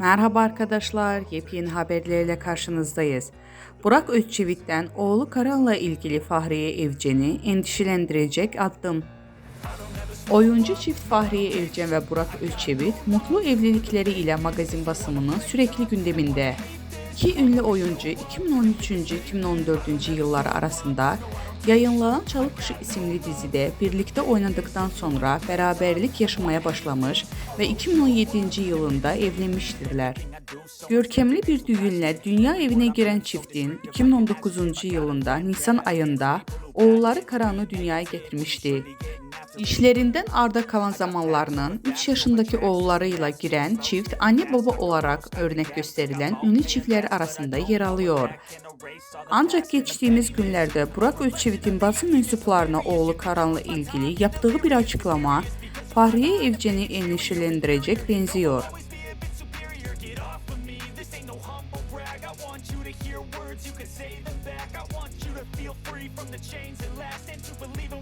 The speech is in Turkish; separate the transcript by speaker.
Speaker 1: Merhaba arkadaşlar, yepyeni haberlerle karşınızdayız. Burak Özçivit'ten oğlu Karan'la ilgili Fahriye Evcen'i endişelendirecek adım. Oyuncu çift Fahriye Evcen ve Burak Özçivit mutlu evlilikleri ile magazin basımının sürekli gündeminde. İki ünlü oyuncu 2013-2014 yıllar arasında yayınlanan Çalı Kuşu isimli dizide birlikte oynadıktan sonra beraberlik yaşamaya başlamış ve 2017 yılında evlenmiştirler. Görkemli bir düğünle dünya evine giren çiftin 2019 yılında Nisan ayında oğulları Karan'ı dünyaya getirmişti. İşlerinden arda kalan zamanlarının 3 yaşındaki oğullarıyla giren çift anne baba olarak örnek gösterilen ünlü çiftler arasında yer alıyor. Ancak geçtiğimiz günlerde Burak Özçivit'in basın mensuplarına oğlu Karan'la ilgili yaptığı bir açıklama Fahriye Evcen'i endişelendirecek benziyor.
Speaker 2: you can say them back. I want you to feel free from the chains that last and to believe in